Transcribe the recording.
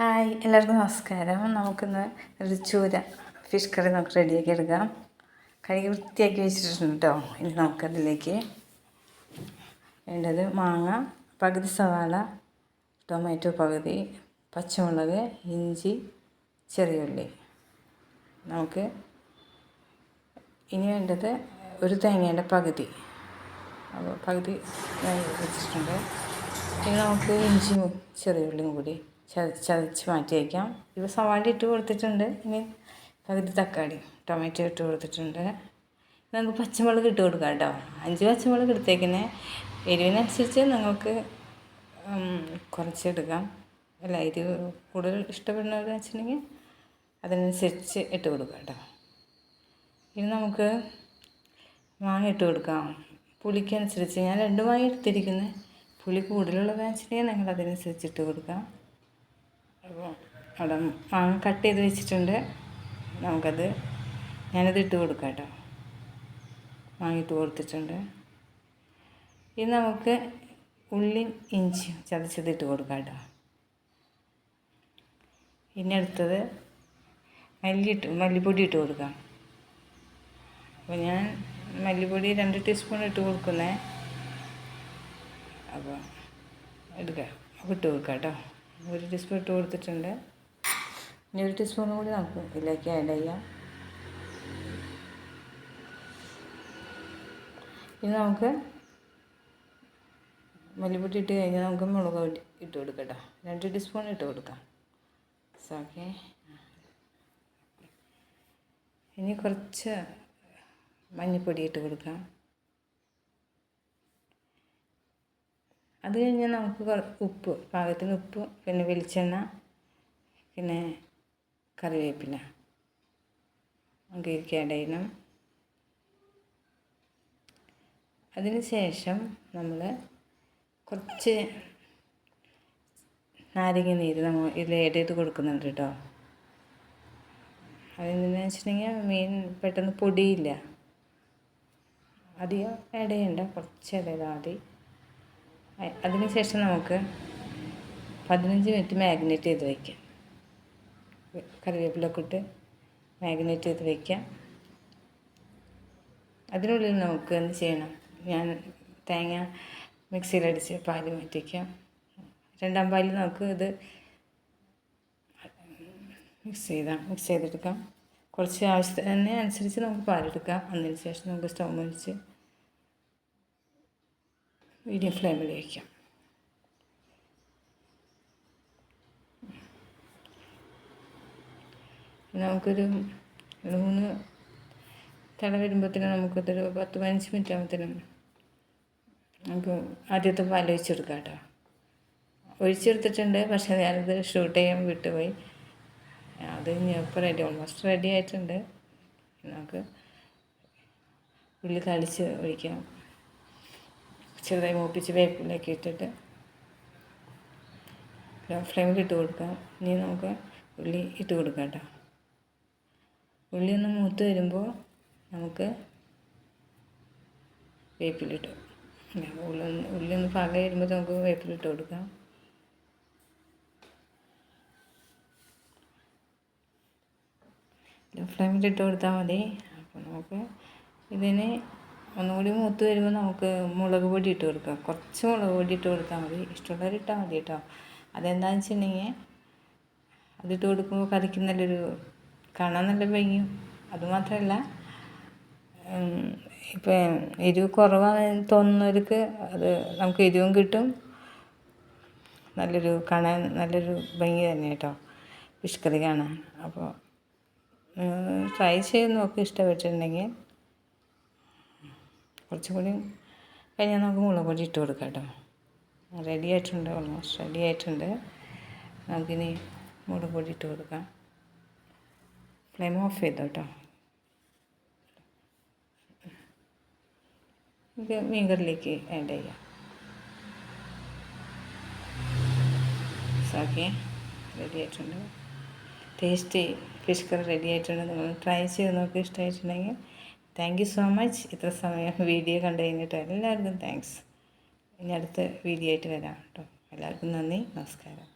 Hi എല്ലാവർക്കും നമസ്കാരം. നമുക്കിന്ന് ഒരു ചൂര ഫിഷ് കറി നമുക്ക് റെഡിയാക്കി എടുക്കാം. കഴുകി വൃത്തിയാക്കി വെച്ചിട്ടുണ്ട് കേട്ടോ ഇനി നമുക്കതിലേക്ക് വേണ്ടത് മാങ്ങ പകുതി സവാള ടൊമാറ്റോ പകുതി പച്ചമുളക് ഇഞ്ചി ചെറിയ ഉള്ളി. നമുക്ക് ഇനി വേണ്ടത് ഒരു തേങ്ങയുടെ പകുതി. അപ്പോൾ പകുതി വെച്ചിട്ടുണ്ട്. ഇനി നമുക്ക് ഇഞ്ചിയും ചെറിയ ഉള്ളിയും കൂടി ചതച്ച് ചതച്ച് മാറ്റി വയ്ക്കാം. ഇപ്പോൾ സവാള ഇട്ട് കൊടുത്തിട്ടുണ്ട്. ഇനി പകുതി തക്കാളി ടൊമാറ്റോ ഇട്ട് കൊടുത്തിട്ടുണ്ട്. നമുക്ക് പച്ചമുളക് ഇട്ട് കൊടുക്കാം കേട്ടോ. അഞ്ച് പച്ചമുളക് എടുത്തേക്കുന്നത് എരിവിനനുസരിച്ച് നിങ്ങൾക്ക് കുറച്ചെടുക്കാം. അല്ല എരിവ് കൂടുതൽ ഇഷ്ടപ്പെടുന്നവരെന്ന് വെച്ചിട്ടുണ്ടെങ്കിൽ അതിനനുസരിച്ച് ഇട്ട് കൊടുക്കാം കേട്ടോ. ഇനി നമുക്ക് മാങ്ങ ഇട്ട് കൊടുക്കാം. പുളിക്കനുസരിച്ച്. ഞാൻ രണ്ട് മാങ്ങ എടുത്തിരിക്കുന്നത് പുളി കൂടുതലുള്ളതാണെന്ന് വെച്ചിട്ടുണ്ടെങ്കിൽ നിങ്ങൾ അതിനനുസരിച്ച് ഇട്ട് കൊടുക്കാം. അപ്പോൾ അവിടെ മാങ്ങ കട്ട് ചെയ്ത് വെച്ചിട്ടുണ്ട്. നമുക്കത് ഞാനത് ഇട്ട് കൊടുക്കാം കേട്ടോ മാങ്ങിട്ട് കൊടുത്തിട്ടുണ്ട്. ഇനി നമുക്ക് ഉള്ളി ഇഞ്ചി ചതച്ചത് ഇട്ട് കൊടുക്കാം കേട്ടോ ഇനി അടുത്തത് മല്ലി ഇട്ട് മല്ലിപ്പൊടി ഇട്ട് കൊടുക്കാം. അപ്പോൾ ഞാൻ മല്ലിപ്പൊടി രണ്ട് ടീസ്പൂൺ ഇട്ട് കൊടുക്കുന്നേ. അപ്പോൾ എടുക്കാം. അപ്പോൾ ഇട്ട് കൊടുക്കാം കേട്ടോ ഒരു ടീസ്പൂൺ ഇട്ട് കൊടുത്തിട്ടുണ്ട്. ഇനി ഒരു ടീസ്പൂൺ കൂടി നമുക്ക് ഇതിലേക്ക് ആഡ് ചെയ്യാം. ഇനി നമുക്ക് മല്ലിപ്പൊടി ഇട്ട് കഴിഞ്ഞാൽ നമുക്ക് മുളക് ഇട്ട് കൊടുക്കട്ടോ. കേട്ടോ രണ്ട് ടീസ്പൂൺ ഇട്ട് കൊടുക്കാം. ഓക്കെ ഇനി കുറച്ച് മഞ്ഞൾപ്പൊടി ഇട്ട് കൊടുക്കാം. അത് കഴിഞ്ഞാൽ നമുക്ക് ഉപ്പ് പാകത്തിന് ഉപ്പ് പിന്നെ വെളിച്ചെണ്ണ പിന്നെ കറിവേപ്പില. നമുക്ക് ആഡ് അതിന് ശേഷം നമ്മൾ കുറച്ച് നാരങ്ങ നീര് നമ്മൾ ഇതിൽ ഏഡ് ചെയ്ത് കൊടുക്കുന്നുണ്ട് കേട്ടോ അതെന്താണെന്ന് വെച്ചിട്ടുണ്ടെങ്കിൽ മീൻ പെട്ടെന്ന് പൊടിയില്ല. അധികം ഏഡ് ചെയ്യണ്ട കുറച്ച് ഇടയിൽ മതി അതിന് ശേഷം നമുക്ക് പതിനഞ്ച് മിനിറ്റ് മാഗ്നേറ്റ് ചെയ്ത് വയ്ക്കാം. കറിവേപ്പിലൊക്കെ ഇട്ട് മാഗ്നേറ്റ് ചെയ്ത് വയ്ക്കാം. അതിനുള്ളിൽ നമുക്ക് എന്ത് ചെയ്യണം? ഞാൻ തേങ്ങ മിക്സിയിലടിച്ച് പാൽ മാറ്റിക്കാം രണ്ടാം പാലിൽ നമുക്ക് ഇത് മിക്സ് ചെയ്താം മിക്സ് ചെയ്തെടുക്കാം. കുറച്ച് ആവശ്യത്തിന് അനുസരിച്ച് നമുക്ക് പാലെടുക്കാം. അതിന് ശേഷം നമുക്ക് സ്റ്റൗ ഒഴിച്ച് മീഡിയം ഫ്ലെയിമിൽ വയ്ക്കാം നമുക്കൊരു മൂന്ന് തല വരുമ്പോഴത്തേനും നമുക്കതൊരു പത്ത് പതിനഞ്ച് മിനിറ്റ് ആകുമ്പോഴത്തേനും നമുക്ക് ആദ്യത്തെ പാൽ ഒഴിച്ചെടുക്കാം കേട്ടോ. ഒഴിച്ചെടുത്തിട്ടുണ്ട് പക്ഷേ ഞാനത് ഷൂട്ട് ചെയ്യാൻ വിട്ടുപോയി. അത് ഇപ്പോൾ റെഡി ഓൾമോസ്റ്റ് റെഡി ആയിട്ടുണ്ട്. നമുക്ക് ഉള്ളി തളിച്ച് ഒഴിക്കാം. ചെറുതായി മൂപ്പിച്ച് വേപ്പിലേക്ക് ഇട്ടിട്ട് ലോ ഫ്ലെയിമിൽ ഇട്ട് കൊടുക്കാം. ഇനി നമുക്ക് ഉള്ളി ഇട്ട് കൊടുക്കാം കേട്ടോ. ഉള്ളി ഒന്ന് മൂത്ത് വരുമ്പോൾ നമുക്ക് വേപ്പിലിട്ട് ഉള്ളി ഉള്ളി ഒന്ന് പാകം വരുമ്പോൾ നമുക്ക് വേപ്പിലിട്ട് കൊടുക്കാം. ലോ ഫ്ലെയിമിൽ ഇട്ട് കൊടുത്താൽ മതി. അപ്പോൾ നമുക്ക് ഇതിന് ഒന്നുകൂടി മൂത്ത് വരുമ്പോൾ നമുക്ക് മുളക് പൊടി ഇട്ട് കൊടുക്കുക കുറച്ച് മുളക് പൊടി ഇട്ട് കൊടുത്താൽ മതി. ഇഷ്ടമുള്ളവർ ഇട്ടാൽ മതി കേട്ടോ. അതെന്താണെന്ന് വെച്ചിട്ടുണ്ടെങ്കിൽ അതിട്ട് കൊടുക്കുമ്പോൾ കറിക്ക് നല്ലൊരു കാണാൻ നല്ല ഭംഗിയും. അതുമാത്രമല്ല ഇപ്പം എരിവ് കുറവാണെന്ന് തോന്നുന്നവർക്ക് അത് നമുക്ക് എരിവും കിട്ടും. നല്ലൊരു കാണാൻ നല്ലൊരു ഭംഗി തന്നെ കേട്ടോ. ഫിഷ് കറി കാണാൻ. അപ്പോൾ ട്രൈ ചെയ്ത് നോക്കി ഇഷ്ടപ്പെട്ടിട്ടുണ്ടെങ്കിൽ. കുറച്ചും കൂടി കഴിഞ്ഞാൽ നമുക്ക് മുളക് പൊടി ഇട്ട് കൊടുക്കാം കേട്ടോ. റെഡി ആയിട്ടുണ്ട് ഓൾമോസ്റ്റ് റെഡി ആയിട്ടുണ്ട്. നമുക്കിനി മുളക് പൊടി ഇട്ട് കൊടുക്കാം. ഫ്ലെയിം ഓഫ് ചെയ്തോ കേട്ടോ. നമുക്ക് മീൻകറിലേക്ക് ആഡ് ചെയ്യാം. ഓക്കെ റെഡി ആയിട്ടുണ്ട്. ടേസ്റ്റി ഫിഷ് കറി റെഡി ആയിട്ടുണ്ട്. നിങ്ങൾ ട്രൈ ചെയ്ത് നോക്കി ഇഷ്ടമായിട്ടുണ്ടെങ്കിൽ താങ്ക് യു സോ മച്ച് ഇത്ര സമയം വീഡിയോ കണ്ടു കഴിഞ്ഞിട്ട് എല്ലാവർക്കും താങ്ക്സ് ഇനി അടുത്ത വീഡിയോ ആയിട്ട് വരാം കേട്ടോ. എല്ലാവർക്കും നന്ദി. നമസ്കാരം.